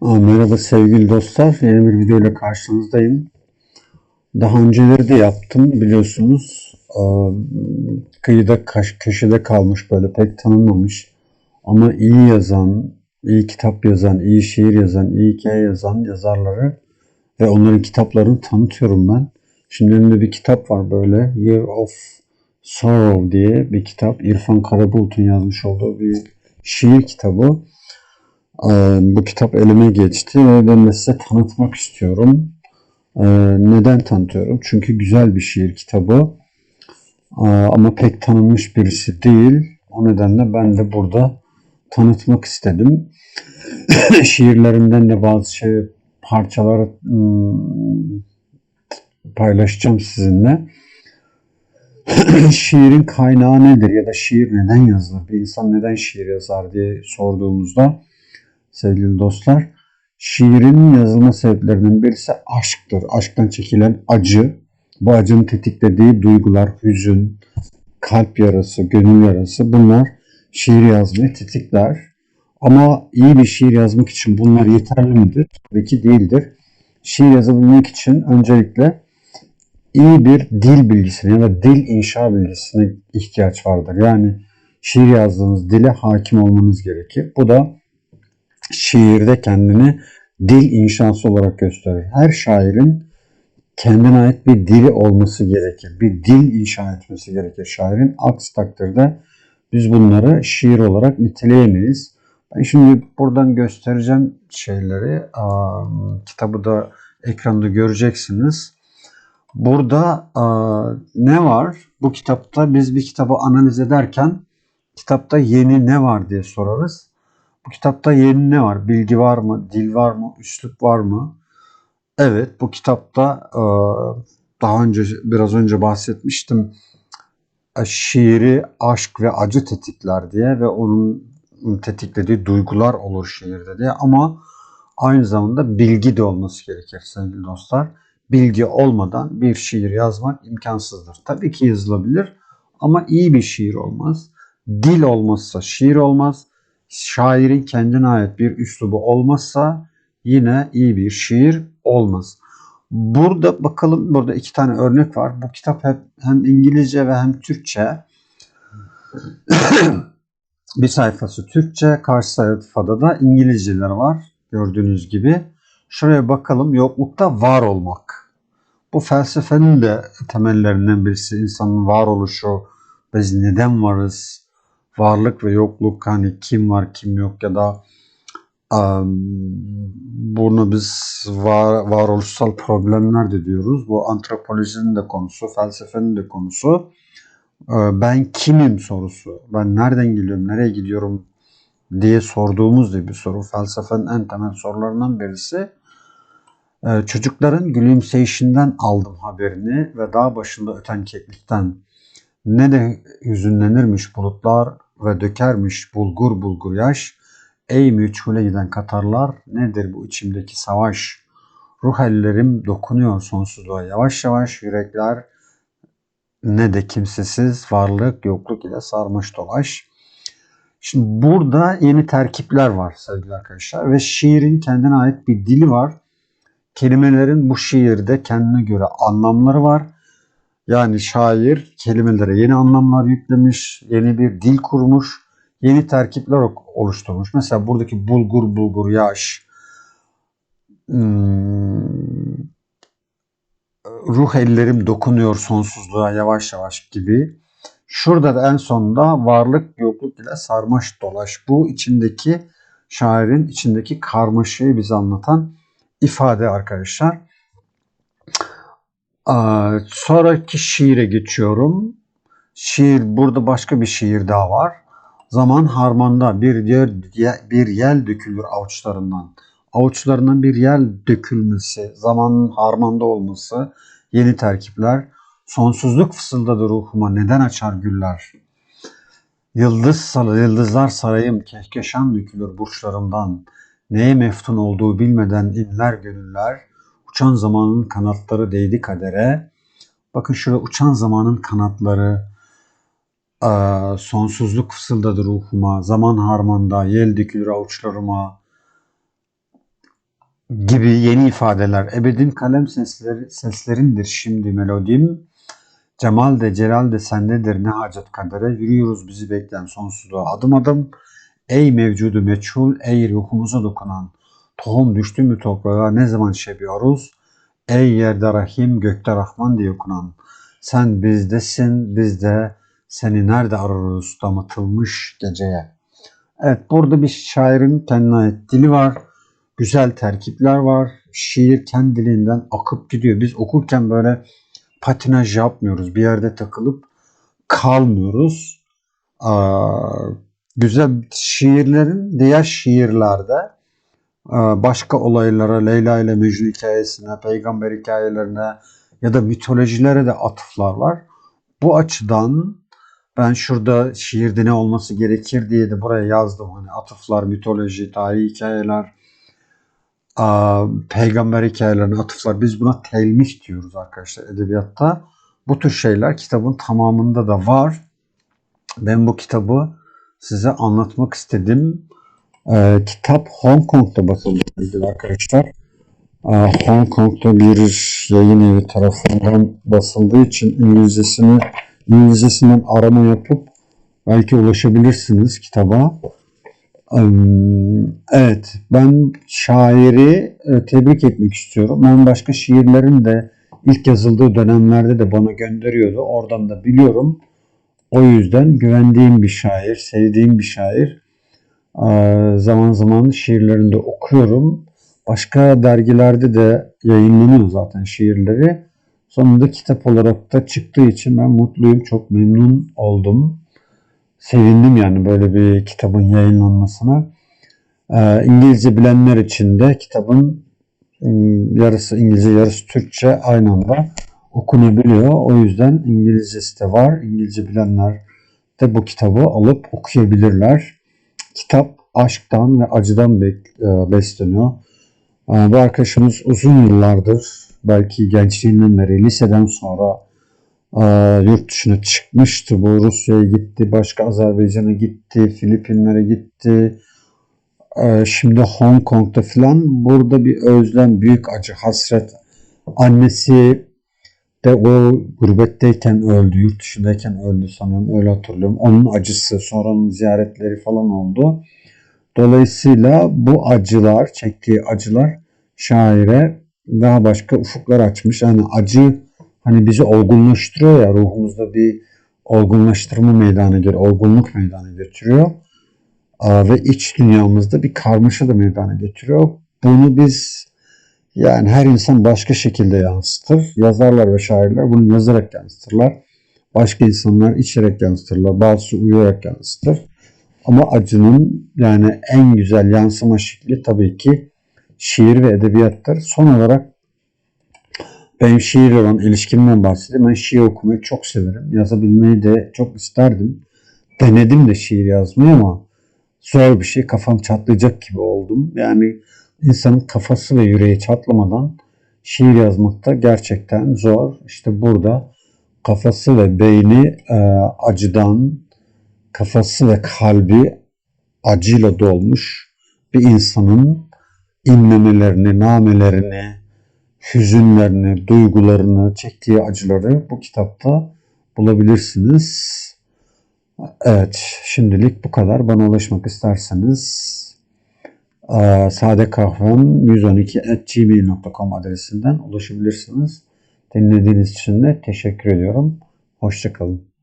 Merhaba sevgili dostlar. Yeni bir video ile karşınızdayım. Daha önceleri de yaptım biliyorsunuz. Kıyıda köşede kalmış böyle pek tanınmamış. Ama iyi yazan, iyi kitap yazan, iyi şiir yazan, iyi hikaye yazan yazarları ve onların kitaplarını tanıtıyorum ben. Şimdi elimde bir kitap var böyle. Year of Sorrow diye bir kitap. İrfan Karabulut'un yazmış olduğu bir şiir kitabı. Ee, bu kitap elime geçti ve ben de size tanıtmak istiyorum. Ee, neden tanıtıyorum? Çünkü güzel bir şiir kitabı. Ee, ama pek tanınmış birisi değil. O nedenle ben de burada tanıtmak istedim. Şiirlerinden de bazı şey parçaları ım, paylaşacağım sizinle. Şiirin kaynağı nedir ya da şiir neden yazılır? Bir insan neden şiir yazar diye sorduğumuzda sevgili dostlar. Şiirin yazılma sebeplerinden birisi aşktır. Aşktan çekilen acı, bu acının tetiklediği duygular, hüzün, kalp yarası, gönül yarası bunlar şiir yazmayı tetikler. Ama iyi bir şiir yazmak için bunlar yeterli midir? Tabii ki değildir. Şiir yazabilmek için öncelikle iyi bir dil bilgisine ya da dil inşa bilgisine ihtiyaç vardır. Yani şiir yazdığınız dile hakim olmanız gerekir. Bu da şiirde kendini dil inşası olarak gösterir. Her şairin kendine ait bir dili olması gerekir. Bir dil inşa etmesi gerekir şairin. Aksi takdirde biz bunları şiir olarak niteleyemeyiz. Ben şimdi buradan göstereceğim şeyleri. Kitabı da ekranda göreceksiniz. Burada ne var? Bu kitapta biz bir kitabı analiz ederken kitapta yeni ne var diye sorarız. Bu kitapta yeni ne var? Bilgi var mı? Dil var mı? Üslup var mı? Evet, bu kitapta e, daha önce biraz önce bahsetmiştim. E, Şiiri aşk ve acı tetikler diye ve onun tetiklediği duygular olur şiirde diye ama aynı zamanda bilgi de olması gerekir sevgili dostlar. Bilgi olmadan bir şiir yazmak imkansızdır. Tabii ki yazılabilir ama iyi bir şiir olmaz. Dil olmazsa şiir olmaz şairin kendine ait bir üslubu olmazsa yine iyi bir şiir olmaz. Burada bakalım burada iki tane örnek var. Bu kitap hep hem İngilizce ve hem Türkçe. bir sayfası Türkçe, karşı sayfada da İngilizceler var gördüğünüz gibi. Şuraya bakalım yoklukta var olmak. Bu felsefenin de temellerinden birisi insanın varoluşu. Biz neden varız? Varlık ve yokluk hani kim var kim yok ya da bunu biz var, varoluşsal problemler de diyoruz. Bu antropolojinin de konusu, felsefenin de konusu. Ben kimim sorusu. Ben nereden geliyorum, nereye gidiyorum diye sorduğumuz da bir soru. Felsefenin en temel sorularından birisi. Çocukların gülümseyişinden aldım haberini ve dağ başında öten keklikten ne de hüzünlenirmiş bulutlar ve dökermiş bulgur bulgur yaş. Ey müçhule giden Katarlar nedir bu içimdeki savaş? Ruh ellerim dokunuyor sonsuzluğa yavaş yavaş yürekler ne de kimsesiz varlık yokluk ile sarmış dolaş. Şimdi burada yeni terkipler var sevgili arkadaşlar ve şiirin kendine ait bir dili var. Kelimelerin bu şiirde kendine göre anlamları var yani şair kelimelere yeni anlamlar yüklemiş, yeni bir dil kurmuş, yeni terkipler oluşturmuş. Mesela buradaki bulgur bulgur yaş, hmm, ruh ellerim dokunuyor sonsuzluğa yavaş yavaş gibi. Şurada da en sonunda varlık yokluk ile sarmaş dolaş. Bu içindeki şairin içindeki karmaşayı bize anlatan ifade arkadaşlar. Sonraki şiire geçiyorum. Şiir burada başka bir şiir daha var. Zaman harmanda bir yer, bir yel dökülür avuçlarından. Avuçlarından bir yel dökülmesi, zamanın harmanda olması, yeni terkipler. Sonsuzluk fısıldadı ruhuma neden açar güller. Yıldız salı, yıldızlar sarayım, kehkeşan dökülür burçlarımdan. Neye meftun olduğu bilmeden inler gönüller. Uçan zamanın kanatları değdi kadere. Bakın şurada uçan zamanın kanatları, sonsuzluk fısıldadı ruhuma, zaman harmanda, yel dökülür avuçlarıma. gibi yeni ifadeler. Ebedin kalem sesleri, seslerindir şimdi melodim. Cemal de Celal de sendedir ne hacet kadere. Yürüyoruz bizi bekleyen sonsuzluğa adım adım. Ey mevcudu meçhul, ey ruhumuza dokunan. Tohum düştü mü toprağa ne zaman şebiyoruz? Ey yerde rahim, gökte rahman diye okunan. Sen bizdesin, biz de seni nerede ararız damatılmış geceye. Evet burada bir şairin kendine dili var. Güzel terkipler var. Şiir kendiliğinden akıp gidiyor. Biz okurken böyle patinaj yapmıyoruz. Bir yerde takılıp kalmıyoruz. Aa, güzel şiirlerin diğer şiirlerde başka olaylara, Leyla ile Mecnun hikayesine, peygamber hikayelerine ya da mitolojilere de atıflar var. Bu açıdan ben şurada şiirde ne olması gerekir diye de buraya yazdım. Hani atıflar, mitoloji, tarihi hikayeler, aa, peygamber hikayelerine atıflar. Biz buna telmih diyoruz arkadaşlar edebiyatta. Bu tür şeyler kitabın tamamında da var. Ben bu kitabı size anlatmak istedim. Ee, kitap Hong Kong'da basıldı arkadaşlar. Ee, Hong Kong'da bir yayın evi tarafından basıldığı için İngilizcesini İngilizcesinden arama yapıp belki ulaşabilirsiniz kitaba. Evet, ben şairi e, tebrik etmek istiyorum. Ben başka şiirlerin de ilk yazıldığı dönemlerde de bana gönderiyordu. Oradan da biliyorum. O yüzden güvendiğim bir şair, sevdiğim bir şair. Ee, Zaman zaman şiirlerini de okuyorum. Başka dergilerde de yayınlanıyor zaten şiirleri. Sonunda kitap olarak da çıktığı için ben mutluyum, çok memnun oldum. Sevindim yani böyle bir kitabın yayınlanmasına. Ee, İngilizce bilenler için de kitabın yarısı İngilizce, yarısı Türkçe aynı anda okunabiliyor. O yüzden İngilizcesi de var. İngilizce bilenler de bu kitabı alıp okuyabilirler. Kitap aşktan ve acıdan e, besleniyor. Ee, Bu arkadaşımız uzun yıllardır, belki gençliğinden beri, liseden sonra e, yurt dışına çıkmıştı. Bu Rusya'ya gitti, başka Azerbaycan'a gitti, Filipinlere gitti. Ee, Şimdi Hong Kong'da filan burada bir özlem, büyük acı, hasret. Annesi de o gurbetteyken öldü, yurt dışındayken öldü sanıyorum, öyle hatırlıyorum. Onun acısı, sonra onun ziyaretleri falan oldu. Dolayısıyla bu acılar, çektiği acılar şaire daha başka ufuklar açmış. Yani acı hani bizi olgunlaştırıyor ya ruhumuzda bir olgunlaştırma meydana getiriyor, olgunluk meydana getiriyor. Ve iç dünyamızda bir karmaşa da meydana getiriyor. Bunu biz yani her insan başka şekilde yansıtır. Yazarlar ve şairler bunu yazarak yansıtırlar. Başka insanlar içerek yansıtırlar. Bazısı uyuyarak yansıtır. Ama acının yani en güzel yansıma şekli tabii ki şiir ve edebiyattır. Son olarak benim şiirle olan ilişkimden bahsedeyim. Ben şiir okumayı çok severim. Yazabilmeyi de çok isterdim. Denedim de şiir yazmayı ama zor bir şey. Kafam çatlayacak gibi oldum. Yani insanın kafası ve yüreği çatlamadan şiir yazmak da gerçekten zor. İşte burada kafası ve beyni e, acıdan, kafası ve kalbi acıyla dolmuş bir insanın inlemelerini, namelerini, hüzünlerini, duygularını, çektiği acıları bu kitapta bulabilirsiniz. Evet, şimdilik bu kadar. Bana ulaşmak isterseniz eee, sadekahvem 112 gmail.com adresinden ulaşabilirsiniz. Dinlediğiniz için de teşekkür ediyorum. Hoşçakalın.